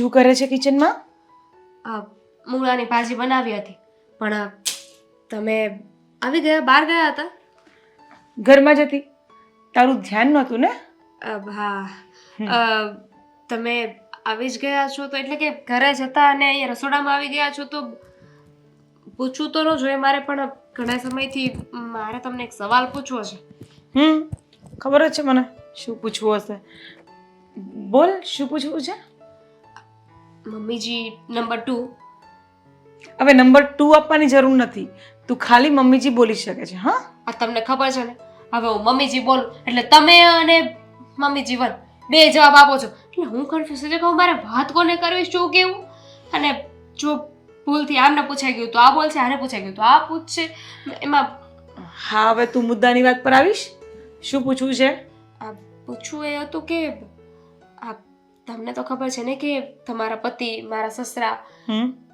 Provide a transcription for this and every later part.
શું કરે છે કિચનમાં? મૂળાની ભાજી બનાવી હતી. પણ તમે આવી ગયા? બહાર ગયા હતા? ઘરમાં જ હતી. તારું ધ્યાન નહોતું ને? અ, હા. અ, તમે આવી જ ગયા છો તો એટલે કે ઘરે જતા અને અહીંયા રસોડામાં આવી ગયા છો તો પૂછવું તો ન જોઈએ. મારે પણ ઘણા સમયથી મારે તમને એક સવાલ પૂછવો છે. હમ ખબર જ છે મને શું પૂછવું હશે. બોલ શું પૂછવું છે? મમ્મીજી નંબર ટુ. હવે નંબર ટુ આપવાની જરૂર નથી. તું ખાલી મમ્મીજી બોલી શકે છે હા? આ તમને ખબર છે ને? હવે હું મમ્મીજી બોલું એટલે તમે અને મમ્મીજી વન બે જવાબ આપો છો. એટલે હું કન્ફ્યુઝ થઈ જાઉં હું મારે વાત કોને કરવી શું કેવું? અને જો ભૂલથી આમને પૂછાઈ ગયું તો આ બોલશે આને પૂછાઈ ગયું તો આ પૂછશે. એમાં હા હવે તું મુદ્દાની વાત પર આવીશ? શું પૂછવું છે? આ પૂછવું એ હતું કે તમને તો ખબર છે ને કે તમારા પતિ મારા સસરા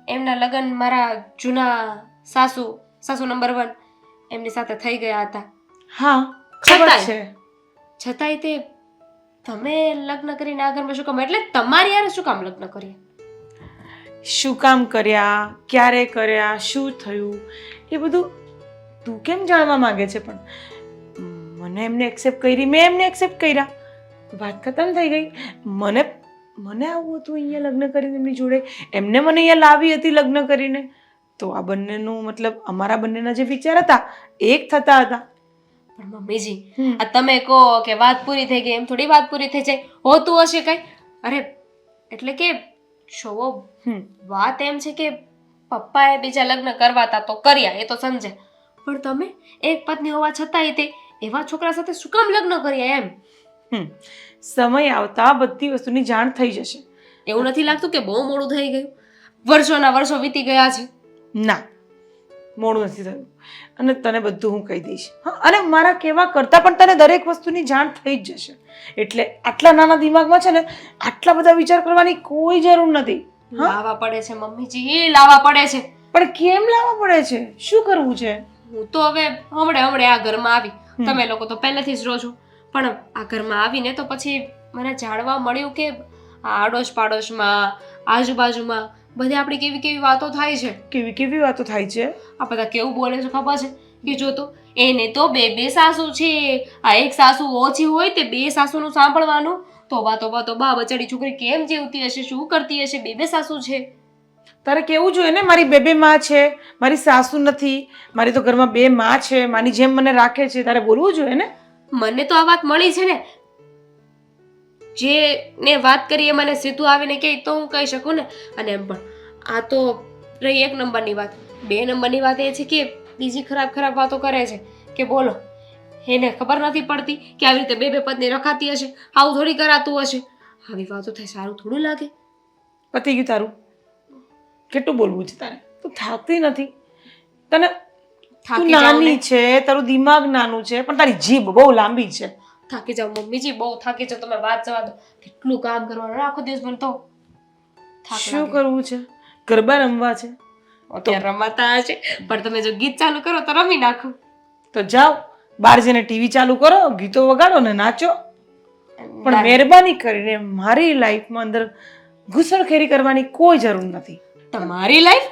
એમના લગ્ન મારા જૂના સાસુ સાસુ નંબર વન એમની સાથે થઈ ગયા હતા. હા ખબર છે. છતાંય તે તમે લગ્ન કરીને આગળમાં શું કામ એટલે તમારી યાર શું કામ લગ્ન કરીએ શું કામ કર્યા? ક્યારે કર્યા? શું થયું? એ બધું તું કેમ જાણવા માંગે છે પણ મને એમને એક્સેપ્ટ કરી મેં એમને એક્સેપ્ટ કર્યા. વાત ખતમ થઈ ગઈ. મને મને આવું હતું અહીંયા લગ્ન કરીને એમની જોડે. એમને મને અહીંયા લાવી હતી લગ્ન કરીને. તો આ બંનેનું મતલબ અમારા બંનેના જે વિચાર હતા એક થતા હતા. પણ મમ્મીજી આ તમે કહો કે વાત પૂરી થઈ ગઈ એમ થોડી વાત પૂરી થઈ જાય. હોતું હશે કઈ? અરે એટલે કે જોવો વાત એમ છે કે પપ્પાએ બીજા લગ્ન કરવા હતા તો કર્યા એ તો સમજે. પણ તમે એક પત્ની હોવા છતાંય તે એવા છોકરા સાથે શું કામ લગ્ન કર્યા એમ. સમય આવતા બધી વસ્તુની જાણ થઈ જશે. એવું નથી લાગતું કે બહુ મોડું થઈ ગયું? વર્ષોના વર્ષો વીતી ગયા છે. ના મોડું નથી થયું. અને તને બધું હું કહી દઈશ. હા અને મારા કહેવા કરતાં પણ તને દરેક વસ્તુની જાણ થઈ જ જશે. એટલે આટલા નાના દિમાગમાં છે ને આટલા બધા વિચાર કરવાની કોઈ જરૂર નથી. હા? લાવવા પડે છે મમ્મીજી લાવવા પડે છે. પણ કેમ લાવવા પડે છે? શું કરવું છે? હું તો હવે હમણે હમણે આ ઘરમાં આવી. તમે લોકો તો પહેલેથી જ રહો છો પણ આ ઘરમાં આવીને તો પછી મને જાણવા મળ્યું કે આ આડોશ પાડોશમાં આજુબાજુમાં બધી આપણી કેવી કેવી વાતો થાય છે. કેવી કેવી વાતો થાય છે? આ બધા કેવું બોલે છે ખબર છે? કે જો તો એને તો બે બે સાસુ છે. આ એક સાસુ ઓછી હોય તે બે સાસુનું સાંભળવાનું. તો વાતો વાતો બા બચાડી છોકરી કેમ જીવતી હશે? શું કરતી હશે? બે બે સાસુ છે. તારે કેવું જોઈએ ને? મારી બે બે માં છે. મારી સાસુ નથી. મારી તો ઘરમાં બે માં છે. માની જેમ મને રાખે છે. તારે બોલવું જોઈએ ને? મને તો આ વાત મળી છે ને. જે ને વાત કરીએ મને સીધું આવીને કહે, તો હું કહી શકું ને? અને એમ પણ. આ તો રહી એક નંબરની વાત. બે નંબરની વાત એ છે કે બીજી ખરાબ ખરાબ વાતો કરે છે. કે બોલો, એને ખબર નથી પડતી કે આવી રીતે બે બે પત્ની રખાતી હશે, આવું થોડી કરાતું હશે. આવી વાતો થાય સારું થોડું લાગે. પતી ગયું તારું. કેટલું બોલવું છે તારે? તું થાકતી નથી. તને થાકી જાઉં નાની ને. છે તારું દિમાગ નાનું છે પણ તારી જીભ બહુ લાંબી છે. થાકી જાઉં મમ્મીજી બહુ થાકી જાઉં તમે વાત જવા દો. કેટલું કામ કરવાનું આખો દિવસ મને તો. થાક શું લાગે. કરવું છે? ગરબા રમવા છે. અત્યારે રમાતા હશે પણ તમે જો ગીત ચાલુ કરો તો રમી નાખો. તો જાઓ બહાર જઈને ટીવી ચાલુ કરો ગીતો વગાડો ને નાચો. પણ મહેરબાની કરીને મારી લાઈફમાં અંદર ઘૂસણખેરી કરવાની કોઈ જરૂર નથી. તમારી લાઈફ?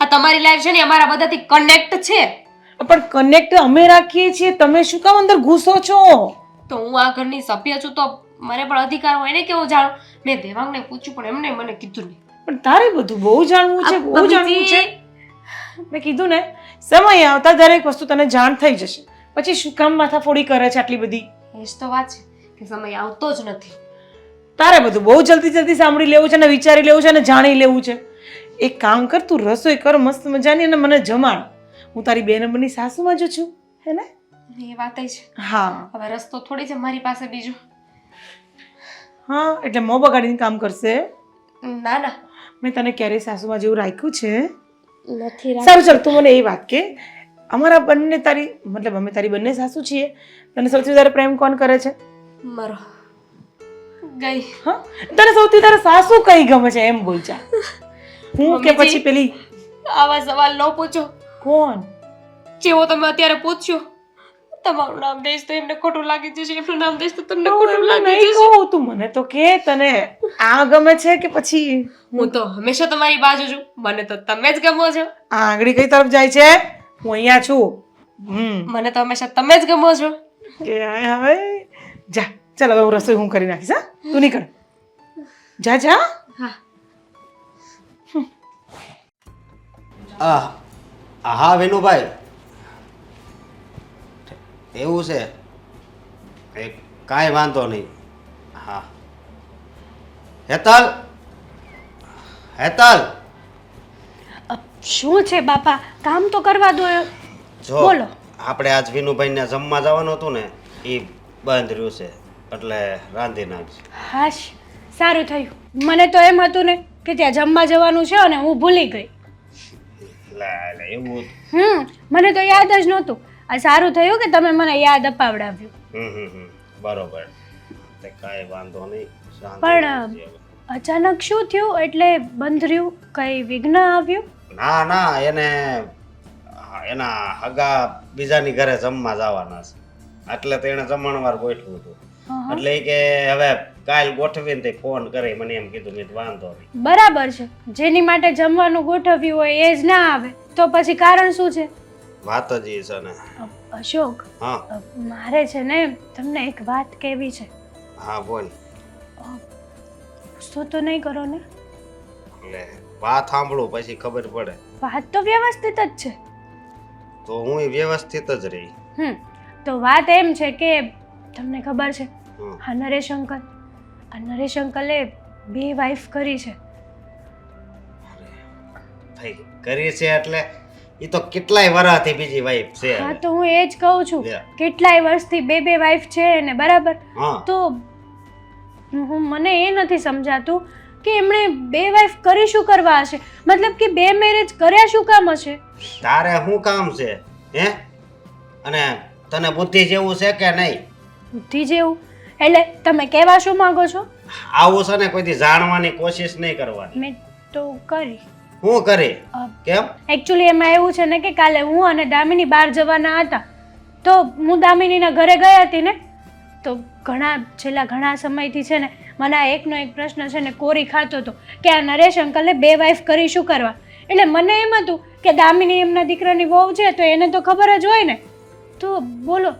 આ તમારી લાઈફ છે ને અમારા બધાથી કનેક્ટ છે. પણ કનેક્ટ અમે રાખીએ છીએ તમે શું કામ અંદર ઘૂસો છો? તો હું આ ઘરની સભ્ય છું તો મને પણ અધિકાર હોય ને કે હું જાણું? મેં દેવાંગને પૂછ્યું પણ એમને મને કીધું નહીં. પણ તારે બધું બહુ જાણવું છે બહુ જાણવું છે. મેં કીધું ને સમય આવતા દરેક વસ્તુ તને જાણ થઈ જશે. પછી શું કામ માથાફોડી કરે છે આટલી બધી? એ જ તો વાત છે કે સમય આવતો જ નથી. તારે બધું બહુ જલ્દી જલ્દી સાંભળી લેવું છે ને વિચારી લેવું છે ને જાણી લેવું છે. એક કામ કર તું રસોઈ કર મસ્ત મજાની અને મને જમાડ. હું તારી બે નંબરની સાસુમાં જ છું હે ને? એ વાત છે હા. હવે રસ્તો થોડી છે મારી પાસે બીજો. હા એટલે મો બગાડીને કામ કરશે? ના ના. મેં તને ક્યારેય સાસુમાં જેવું રાખ્યું છે? નથી સારું ચાલ તું મને એ વાત કે અમારા બંને તારી મતલબ અમે તારી બંને સાસુ છીએ તને સૌથી વધારે પ્રેમ કોણ કરે છે? મારો. ગઈ. હા? તને સૌથી વધારે સાસુ કઈ ગમે છે? એમ બોલ જા હું કે પછી પેલી આવા સવાલ ન પૂછો. કોણ? જેવો તમે અત્યારે પૂછ્યો તમારું નામ દઈશ તો એમને ખોટું લાગી જશે એમનું નામ દઈશ તો તમને હું ખોટું લાગી જશે. કહું તું મને તો કે તને આ ગમે છે કે પછી હું તો હંમેશા તમારી બાજુ છું મને તો તમે જ ગમો છો. આ આંગળી કઈ તરફ જાય છે? હું અહીંયા છું. મને તો હંમેશા તમે જ ગમો છો. કે હવે જા ચાલ હવે હું રસોઈ હું કરી નાખીશ હા? તું નીકળ. જા જા. હા. આ હા વિનુભાઈ. એવું છે. એ કાંઈ વાંધો નહીં. હા. હેતલ? હેતલ? શું છે બાપા? કામ તો કરવા દો. જો બોલો. આપણે આજ વિનુભાઈને જમવા જવાનું હતું ને એ બંધ રહ્યું છે. એટલે રાંધી નાખજો. હાશ સારું થયું. મને તો એમ હતું ને કે ત્યાં જમવા જવાનું છે અને હું ભૂલી ગઈ. લે લે એવું હમ મને તો યાદ જ નહોતું. આ સારું થયું કે તમે મને યાદ અપાવડાવ્યું? હમ હમ હમ. બરોબર. તે કાંઈ વાંધો નહીં શાંતિ પણ, હવે. અચાનક શું થયું? એટલે બંધ રહ્યું કઈ વિઘ્ન આવ્યું? ના ના એને હા, એના હગા બીજાની ઘરે જમવા જવાના છે. એટલે તો એને જમણવાર ગોઠવ્યું હતું. એટલે કે હવે કાલ ગોઠવીને તે ફોન કરી મને એમ કીધું મેં વાંધો નહીં. બરાબર છે. જેની માટે જમવાનું ગોઠવ્યું હોય એ જ ના આવે તો પછી કારણ શું છે? વાત જ એ છે ને. અશોક હા. મારે છે ને તમને એક વાત કહેવી છે. હા બોલ. ગુસ્સો તો નહીં કરો ને. એટલે વાત સાંભળું પછી ખબર પડે. વાત તો વ્યવસ્થિત જ છે. તો હું વ્યવસ્થિત જ રહી. હમ તો વાત એમ છે કે તમને ખબર છે? હા નરેશ અંકલ આ નરેશ અંકલે બે વાઈફ કરી છે. થઈ કરી છે એટલે એ તો કેટલાય વરાથી બીજી વાઈફ છે હા તો હું એ જ કહું છું. કેટલાય વર્ષથી બે બે વાઈફ છે ને બરાબર? તો હું મને એ નથી સમજાતું કે એમણે બે વાઈફ કરી શું કરવા હશે? મતલબ કે બે મેરેજ કર્યા શું કામ હશે? તારે શું કામ છે હે? અને તને બુદ્ધિ જેવું છે કે નહીં? બુદ્ધિ જેવું. એટલે તમે કહેવા શું માંગો છો? આવું છે ને કોઈથી જાણવાની કોશિશ નહીં કરવાની. મેં તો કરી. હું કરે? કેમ? એકચ્યુઅલી એમાં એવું છે ને કે કાલે હું અને દામિની બહાર જવાના હતા. તો હું દામિનીના ઘરે ગઈ હતી ને તો ઘણા છેલ્લા ઘણા સમયથી છે ને મને આ એકનો એક પ્રશ્ન છે ને કોરી ખાતો હતો કે આ નરેશ અંકલને બે વાઈફ કરી શું કરવા? એટલે મને એમ હતું કે દામિની એમના દીકરાની વહુ છે તો એને તો ખબર જ હોય ને. તો બોલો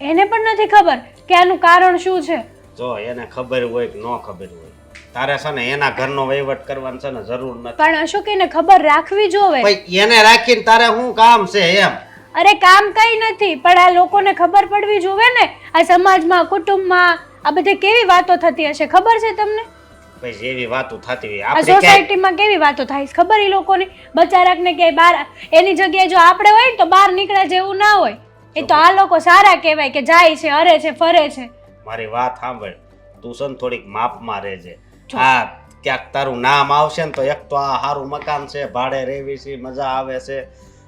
એને પણ નથી ખબર. કે આનું કારણ શું છે? જો એને ખબર હોય કે ન ખબર હોય તારે છે ને એના ઘરનો વહીવટ કરવાનો છે ને જરૂર નથી. પણ અશોક એને ખબર રાખવી જોવે. ભાઈ એને રાખીને તારે શું કામ છે એમ? અરે કામ કઈ નથી પણ આ લોકોને ખબર પડવી જોવે ને આ સમાજમાં કુટુંબમાં આ બધે કેવી વાતો થતી હશે ખબર છે તમને? ભાઈ જેવી વાતો થતી હોય આ આપણે ક્યાંય સોસાયટીમાં કેવી વાતો થાય છે ખબર એ લોકોની? બચારાકને ક્યાંય બહાર એની જગ્યાએ જો આપણે હોય ને તો બહાર નીકળ્યા જેવું ના હોય. એ તો આ લોકો સારા કહેવાય કે જાય છે હરે છે ફરે છે. મારી વાત સાંભળ. તું છે ને થોડીક માપમાં રહેજે. હા ક્યાંક તારું નામ આવશે ને તો એક તો આ સારું મકાન છે ભાડે રહેવી છે મજા આવે છે.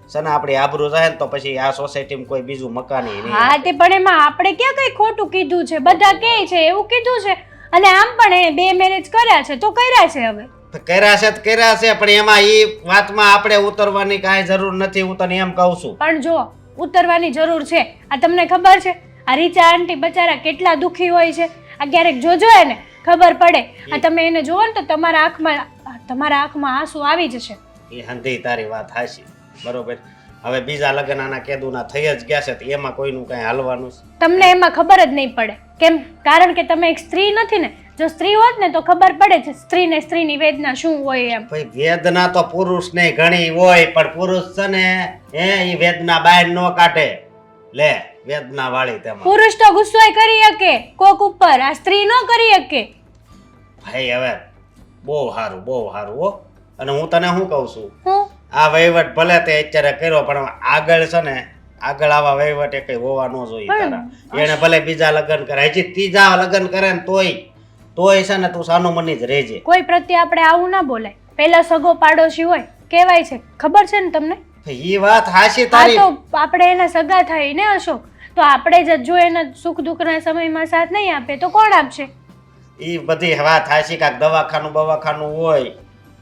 સને આપણી આબરૂ રહે ને તો પછી આ સોસાયટીમાં કોઈ બીજું મકાન નહીં હા તે પણ એમાં આપણે ક્યાં કઈ ખોટું કીધું છે? બધા કહે છે એવું કીધું છે. અને આમ પણ એને બે મેરેજ કર્યા છે તો કર્યા છે હવે. તો કર્યા છે તો કર્યા છે પણ એમાં એ વાતમાં આપણે ઉતરવાની કાંઈ જરૂર નથી હું તને એમ કહું છું. પણ જો ઉતરવાની જરૂર છે. આ તમને ખબર છે? આ રીચા આંટી બચારા કેટલા દુઃખી હોય છે. આ ક્યારેક જોજો એને ખબર પડે. આ તમે એને જોવો ને તો તમારા આંખમાં તમારા આંખમાં આંસુ આવી જશે. એ હંધી તારી વાત હાશી બરોબર. હવે બીજા લગ્ન આના કેદુના થઈ જ ગયા છે તો એમાં કોઈનું કાંઈ હાલવાનું છે? તમને એમાં ખબર જ નહીં પડે. કેમ? કારણ કે તમે એક સ્ત્રી નથી ને જો સ્ત્રી હોત ને તો ખબર પડે છે સ્ત્રીને સ્ત્રીની વેદના શું હોય એમ. ભાઈ વેદના તો પુરુષને ઘણી હોય પણ પુરુષ છે ને હે એ વેદના બહાર ન કાઢે. લે વેદના વાળી તેમાં. પુરુષ તો ગુસ્સો કરી શકે કોક ઉપર આ સ્ત્રી ન કરી શકે. ભાઈ હવે બહુ સારું બહુ સારું હો. અને હું તને શું કહું છું? હું? આ વહીવટ ભલે તે અત્યારે કર્યો પણ આગળ છે ને આગળ આવા વહીવટ એ કઈ હોવા ન જોઈએ તારા. એને ભલે બીજા લગ્ન કરે હજી ત્રીજા લગ્ન કરે ને તોય તોય છે ને તું સાનો મની જ રહેજે. કોઈ પ્રત્યે આપણે આવું ના બોલાય. પેલા સગો પાડોશી હોય કહેવાય છે. ખબર છે ને તમને? એ વાત હાશી તારી. તો આપણે એના સગા થાય ને અશોક? તો આપણે જ જો એના સુખ દુઃખના સમયમાં સાથ નહીં આપે તો કોણ આપશે? એ બધી વાત હાશી કાક દવાખાનું બવાખાનું હોય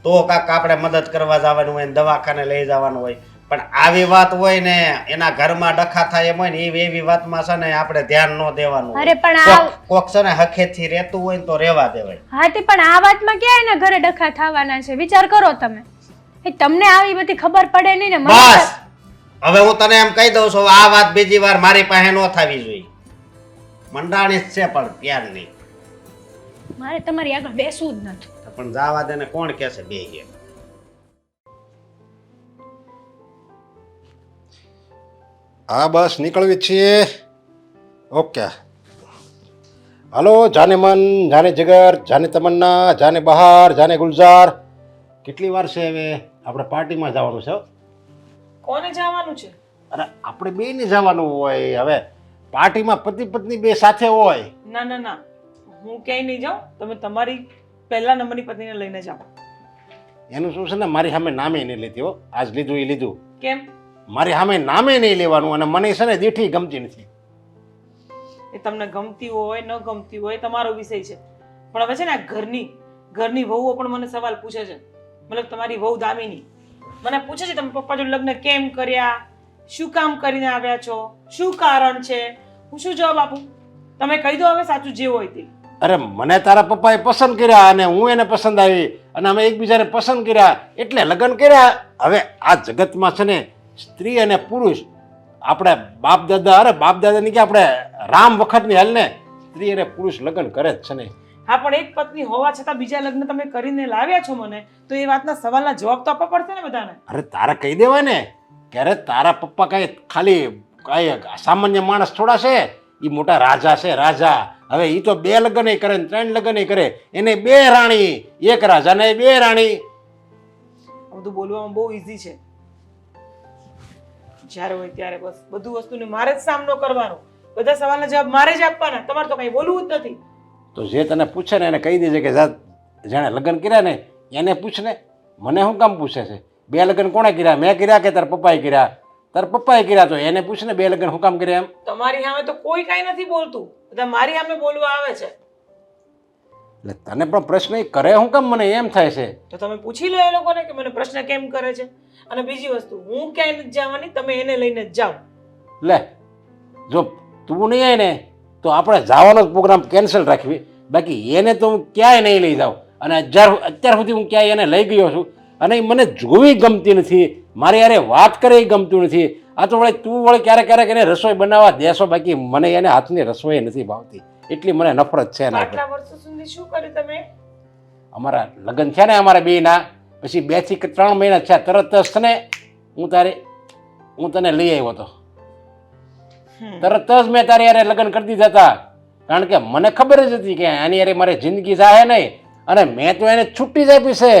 તો કાંક આપણે મદદ કરવા જવાનું હોય ને દવાખાને લઈ જવાનું હોય. પણ આવી વાત હોય ને એના ઘરમાં ડખા થાય એમ હોય ને એવી એવી વાતમાં છે ને આપણે ધ્યાન ન દેવાનું અરે પણ આ કોક- છે ને હખેથી રહેતું હોય ને તો રહેવા દેવાય. હા તે પણ આ વાતમાં ક્યાં એના ઘરે ડખા થવાના છે? વિચાર કરો તમે. એ તમને આવી બધી ખબર પડે નહીં ને બસ! હવે હું તને એમ કહી દઉં છું આ વાત બીજી વાર મારી પાસે ન થવી જોઈએ. મંડાણી છે પણ પ્યાર નહીં મારે તમારી આગળ બેસવું જ નથી. પણ જાવા દે ને કોણ કહેશે બે એક હા બસ નીકળવી છીએ. ઓકે. હાલો જાને મન જાને જગર જાને તમન્ના જાને બહાર જાને ગુલઝાર. કેટલી વાર છે હવે આપણે પાર્ટીમાં જવાનું છે હો? કોને જવાનું છે? અરે આપણે બે ને જવાનું હોય હવે. પાર્ટીમાં પતિ પત્ની બે સાથે હોય. ના ના ના. હું ક્યાંય નહીં જાઉં. તમે તમારી પહેલા નંબરની પત્નીને લઈને જાઓ. એનું શું છે ને? મારી સામે નામે નહીં લેતી હો. આજ લીધું એ લીધું. કેમ? મારી સામે નામે નહીં લેવાનું અને મને છે ને દીઠી ગમતી નથી. એ તમને ગમતી હોય ન ગમતી હોય તમારો વિષય છે. પણ હવે છે ને આ ઘરની ઘરની વહુઓ પણ મને સવાલ પૂછે છે. મતલબ તમારી વહુ દામિની. મને પૂછે છે તમે પપ્પા જોડે લગ્ન કેમ કર્યા? શું કામ કરીને આવ્યા છો? શું કારણ છે? હું શું જવાબ આપું? તમે કહી દો હવે સાચું જે હોય તે. અરે મને તારા પપ્પાએ પસંદ કર્યા અને હું એને પસંદ આવી અને અમે એકબીજાને પસંદ કર્યા એટલે લગ્ન કર્યા. હવે આ જગતમાં છે ને સ્ત્રી અને પુરુષ આપણે બાપ દાદા અરે બાપ દાદાની કે આપણે રામ વખતની હાલ ને સ્ત્રી અને પુરુષ લગ્ન કરે જ છે ને. હા પણ એક પત્ની હોવા છતાં બીજા લગ્ન તમે કરીને લાવ્યા છો મને તો એ વાતના સવાલના જવાબ તો આપવા પડશે ને બધાને? અરે તારે કહી દેવાય ને ક્યારે તારા પપ્પા કાંઈ ખાલી કાંઈ સામાન્ય માણસ થોડા છે? એ મોટા રાજા છે રાજા. હવે એ તો બે લગ્ન કરે ને ત્રણ લગ્ન કરે. એને બે રાણી એક રાજા ને બે રાણી. આ બધું બોલવામાં બહુ ઈઝી છે. જ્યારે હોય ત્યારે બસ બધું વસ્તુને મારે જ સામનો કરવાનો. બધા સવાલના જવાબ મારે જ આપવાના. તમારે તો કઈ બોલવું જ નથી. તો જે તને પૂછે ને એને કહી દેજે કે જા જેણે લગ્ન કર્યા ને એને પૂછ ને મને શું કામ પૂછે છે? બે લગ્ન કોણે કર્યા? મેં કર્યા કે તારા પપ્પાએ કર્યા? તારા પપ્પાએ કર્યા તો એને પૂછને બે લગ્ન હું કામ કર્યા એમ. તમારી સામે તો કોઈ કાંઈ નથી બોલતું. બધા મારી સામે બોલવા આવે છે. એટલે તને પણ પ્રશ્ન એ કરે શું કામ મને એમ થાય છે. તો તમે પૂછી લો એ લોકોને કે મને પ્રશ્ન કેમ કરે છે. અને બીજી વસ્તુ હું ક્યાંય નથી જવાની તમે એને લઈને જ જાઓ. લે જો તું નહીં આવે ને તો આપણે જવાનો જ પ્રોગ્રામ કેન્સલ રાખવી. બાકી એને તો હું ક્યાંય નહીં લઈ જાઉં. અને અત્યાર અત્યાર સુધી હું ક્યાંય એને લઈ ગયો છું. અને એ મને જોવી ગમતી નથી. મારે યારે વાત કરે એ ગમતું નથી. આ તો વળી તું વળી ક્યારેક ક્યારેક એને રસોઈ બનાવવા દેશો બાકી મને એને હાથની રસોઈ નથી ભાવતી. એટલી મને નફરત છે એના આટલા વર્ષો સુધી શું કર્યું તમે? અમારા લગ્ન થયા ને અમારા બેના પછી બેથી ત્રણ મહિના થયા તરત જ છે ને હું તારે હું તને લઈ આવ્યો હતો. તરત જ મેં તારી યારે લગ્ન કરી દીધા હતા. કારણ કે મને ખબર જ હતી કે આની યારે મારે જિંદગી થાય નહીં. અને મેં તો એને છુટ્ટી જ આપી છે.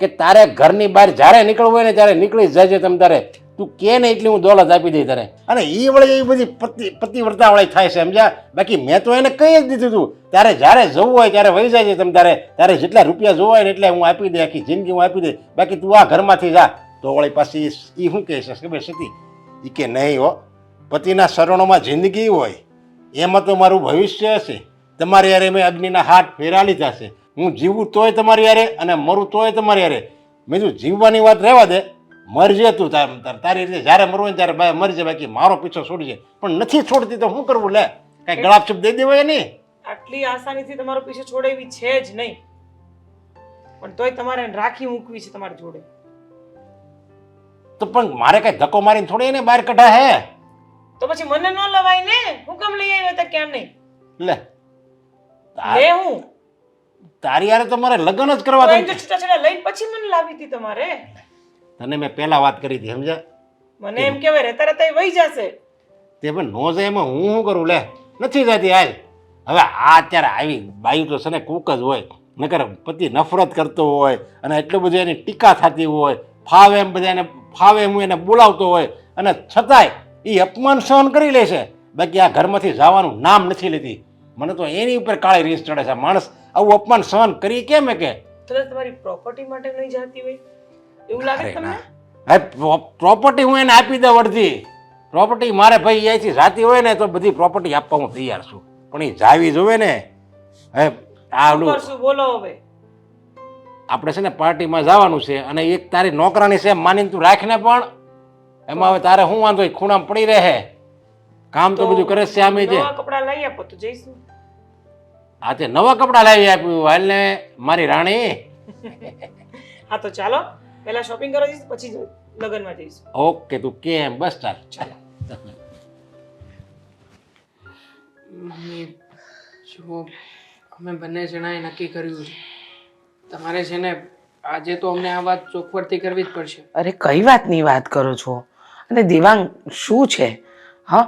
કે તારે ઘરની બહાર જ્યારે નીકળવું હોય ને ત્યારે નીકળી જાય જજે તમ તારે. તું કે ને એટલી હું દોલત આપી દઈ તારે. અને એ વળી એ બધી પતિ પતિવ્રતા વાળી થાય છે, સમજ્યા? બાકી મેં તો એને કહી જ દીધું હતું તારે જ્યારે જવું હોય ત્યારે વહી જાય છે તમ તારે. તારે જેટલા રૂપિયા જોવા હોય ને એટલે હું આપી દે, આખી જિંદગી હું આપી દે. બાકી તું આ ઘરમાંથી જા. તો વળી પાછી એ શું કહે છે, ખબર છે એ કે, નહીં હો, પતિના શરણોમાં જિંદગી હોય. એમાં તો મારું ભવિષ્ય હશે. તમારે યારે મેં અગ્નિના હાથ ફેરા લીધા છે હું જીવું તોય તમારી યારે અને મરું તોય તમારી યારે મેં તું જીવવાની વાત રહેવા દે મરજે તું તાર રીતે જ્યારે મરવું હોય ને ત્યારે ભાઈ મરજે બાકી મારો પીછો છોડજે. પણ નથી છોડતી તો શું કરવું લે. કાંઈ ગળાપ શબ્દ દઈ દેવાય નહીં આટલી આસાનીથી તમારો પીછો છોડે એવી છે જ નહીં. પણ તોય તમારે રાખી મૂકવી છે તમારી જોડે. તો પણ મારે કાંઈ ધક્કો મારીને થોડી એને બહાર કઢા હે? તો પછી મને ન લવાય ને? હું કેમ લઈ આવ્યો તો કેમ નહીં લે. લે હું. તારી યારે તો મારે લગ્ન જ કરવા તો છૂટાછેડા લઈને પછી મને લાવી હતી તમારે. તને મેં પહેલા વાત કરી હતી સમજ્યા? મને એમ કહેવાય રહેતા રહેતા એ વહી જશે. તે પણ નો જાય એમાં હું શું કરું લે. નથી જતી હાલ. હવે આ અત્યારે આવી બાયું તો છે ને કૂક જ હોય. નકર પતિ નફરત કરતો હોય અને એટલું બધું એની ટીકા થતી હોય. ફાવે એમ બધા એને ફાવે એમ હું એને બોલાવતો હોય. અને છતાંય એ અપમાન સહન કરી લે છે. બાકી આ ઘરમાંથી જવાનું નામ નથી લેતી મને તો એની ઉપર કાળી રીસ ચડે છે માણસ. આવું અપમાન સહન કરી કેમ કે તમારી પ્રોપર્ટી માટે નહીં જતી હોય. એવું લાગે તમને? પ્રોપર્ટી હું એને આપી દઉં અડધી. પ્રોપર્ટી મારે ભાઈ અહીંથી જાતી હોય ને તો બધી પ્રોપર્ટી આપવા હું તૈયાર છું. પણ એ જાવી જોવે ને હવે આ બોલો હવે. આપણે છે ને પાર્ટીમાં જવાનું છે અને એક તારી નોકરાની છે માનીને તું રાખને પણ એમાં હવે તારે શું વાંધો? ખૂણામાં પડી રહે. કામ તો બધું કરે છે આમે જે કપડાં લઈ આપો તો જઈશું. આ તે નવા કપડાં લાવી આપ્યું હાલ ને મારી રાણી. હા તો ચાલો પહેલા શોપિંગ કરવા જઈશ પછી લગ્નમાં જઈશ. ઓકે તું કેમ? બસ ચાલ. ચાલો. મમ્મી જુઓ અમે બંને જણાએ નક્કી કર્યું છે. તમારે છે ને આજે તો અમને આ વાત ચોખવટથી કરવી જ પડશે. અરે કઈ વાતની વાત કરો છો? અને દેવાંગ શું છે? હા?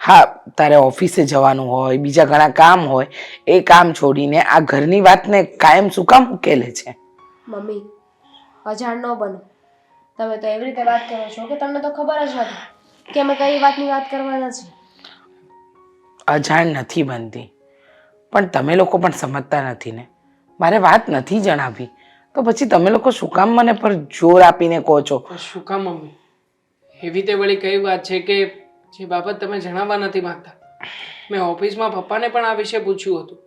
હા તારે ઓફિસે જવાનું હોય બીજા ઘણા કામ હોય એ કામ છોડીને આ ઘરની વાતને કાયમ શું કામ ઉકેલે છે? મમ્મી અજાણ ન બનો. તમે તો એવી રીતે વાત કરો છો કે તમને તો ખબર જ નથી કે અમે કઈ વાતની વાત કરવાના છે અજાણ નથી બનતી. પણ તમે લોકો પણ સમજતા નથી ને. મારે વાત નથી જણાવી. તો પછી તમે લોકો શું કામ મને પર જોર આપીને કહો છો? શું કામ મમ્મી? એવી તે વળી કઈ વાત છે કે જે બાબત તમે જણાવવા નથી માંગતા. મેં ઓફિસમાં પપ્પાને પણ આ વિશે પૂછ્યું હતું.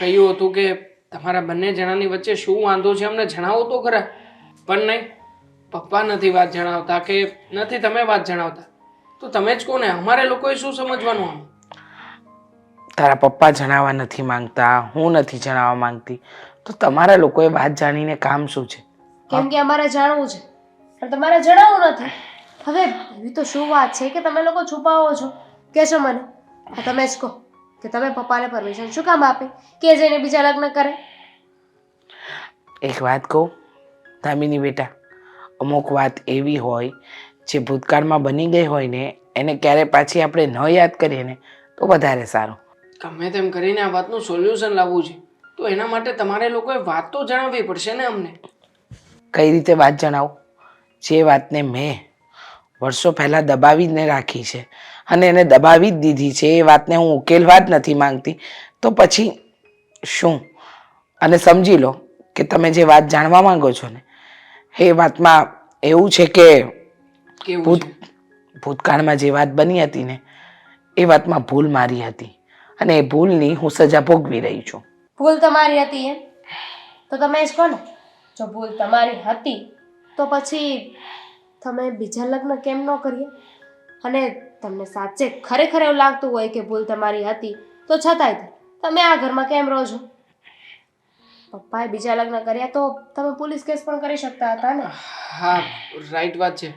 કહ્યું હતું કે તમારા બંને જણાની વચ્ચે શું વાંધો છે અમને જણાવો તો ખરા. પણ નહીં પપ્પા નથી વાત જણાવતા કે નથી તમે વાત જણાવતા. તો તમે જ કોને? અમારે લોકોએ શું સમજવાનું આમ? તારા પપ્પા જણાવવા નથી માંગતા હું નથી જણાવવા માંગતી. તો તમારા લોકોએ વાત જાણીને કામ શું છે? કેમ કે અમારે જાણવું છે. પણ તમારે જણાવવું નથી. હવે એવી તો શું વાત છે કે તમે લોકો છુપાવો છો? કહેશો મને. આ તમે જ કહો કે તમે પપ્પાને પરમિશન શું કામ આપે? કે જઈને બીજા લગ્ન કરે? એક વાત કહું દામિની બેટા અમુક વાત એવી હોય જે ભૂતકાળમાં બની ગઈ હોય ને એને ક્યારે પાછી આપણે ન યાદ કરીએ ને તો વધારે સારું. ગમે તેમ કરીને આ વાતનું સોલ્યુશન લાવવું છે. તો એના માટે તમારે લોકોએ વાત તો જણાવવી પડશે ને અમને. કઈ રીતે વાત જણાવું? જે વાતને મેં વર્ષો પહેલાં દબાવીને રાખી છે. અને એને દબાવી જ દીધી છે. એ વાતને હું ઉકેલવા જ નથી માંગતી. તો પછી શું? અને સમજી લો કે તમે જે વાત જાણવા માંગો છો ને એ વાતમાં એવું છે કે ભૂત ભૂતકાળમાં જે વાત બની હતી ને એ વાતમાં ભૂલ મારી હતી. અને એ ભૂલની હું સજા ભોગવી રહી છું. ભૂલ તમારી હતી એમ? તો તમે જ કહો ને જો ભૂલ તમારી હતી તો પછી તમે બીજા લગ્ન કેમ ન કરીએ? અને તમને સાચે ખરેખર એવું લાગતું હોય કે ભૂલ તમારી હતી તો છતાંય તમે આ ઘરમાં કેમ રહો છો? પપ્પાએ બીજા લગ્ન કર્યા તો તમે પોલીસ કેસ પણ કરી શકતા હતા ને? હા રાઈટ વાત છે.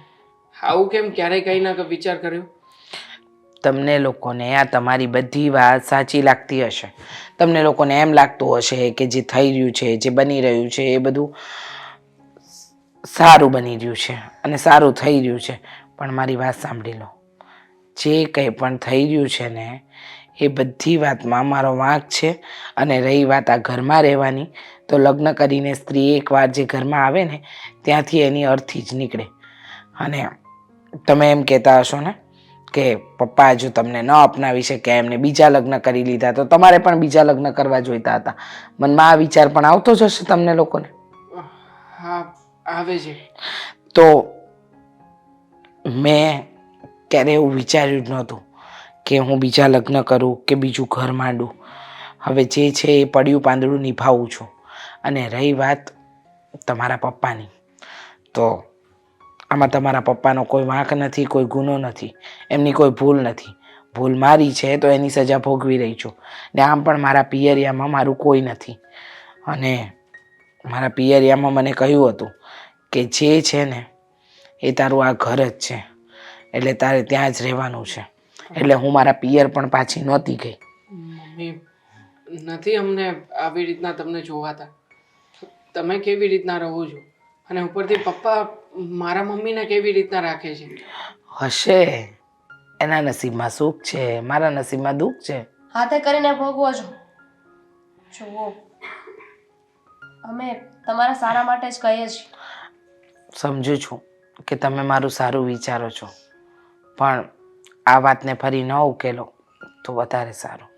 આવું કેમ ક્યારેય કઈ ના વિચાર કર્યો? તમને લોકોને આ તમારી બધી વાત સાચી લાગતી હશે. તમને લોકોને એમ લાગતું હશે કે જે થઈ રહ્યું છે જે બની રહ્યું છે એ બધું સારું બની રહ્યું છે અને સારું થઈ રહ્યું છે. પણ મારી વાત સાંભળી લો. જે કંઈ પણ થઈ રહ્યું છે ને, એ બધી વાતમાં મારો વાંક છે અને રહી વાત આ ઘરમાં રહેવાની. તો લગ્ન કરીને સ્ત્રી એકવાર જે ઘરમાં આવે ને, ત્યાંથી એની અર્થી જ નીકળે. અને તમે એમ કહેતા હશો ને કે, પપ્પા, જો તમને ન અપનાવી શકે એમને બીજા લગ્ન કરી લીધા, તો તમારે પણ બીજા લગ્ન કરવા જોઈતા હતા. મનમાં આ વિચાર પણ આવતો જ હશે તમને લોકોને? હા આવે છે. તો મેં ક્યારે એવું વિચાર્યું જ નહોતું કે હું બીજા લગ્ન કરું કે બીજું ઘર માંડું. હવે જે છે એ પડ્યું પાંદડું નિભાવું છું અને રહી વાત તમારા પપ્પાની. તો આમાં તમારા પપ્પાનો કોઈ વાંક નથી, કોઈ ગુનો નથી, એમની કોઈ ભૂલ નથી. ભૂલ મારી છે તો એની સજા ભોગવી રહી છું. ને આમ પણ મારા પિયરિયામાં મારું કોઈ નથી. અને મારા પિયરિયામાં મને કહ્યું હતું કે જે છે ને એ તારું આ ઘર જ છે. એટલે તારે ત્યાં જ રહેવાનું છે. એટલે હું મારા પિયર પણ પાછી નહોતી ગઈ. મમ્મી નથી અમને આવી રીતના તમને જોવાતા. તમે કેવી રીતના રહો છો? અને ઉપરથી પપ્પા મારા મમ્મીને કેવી રીતના રાખે છે? હશે. એના નસીબમાં સુખ છે. મારા નસીબમાં દુઃખ છે. હાથે કરીને ભોગવો છો. જુઓ. અમે તમારા સારા માટે જ કહીએ છીએ. સમજુ છું કે તમે મારું સારું વિચારો છો. પણ આ વાતને ફરી ન ઉકેલો તો વધારે સારું.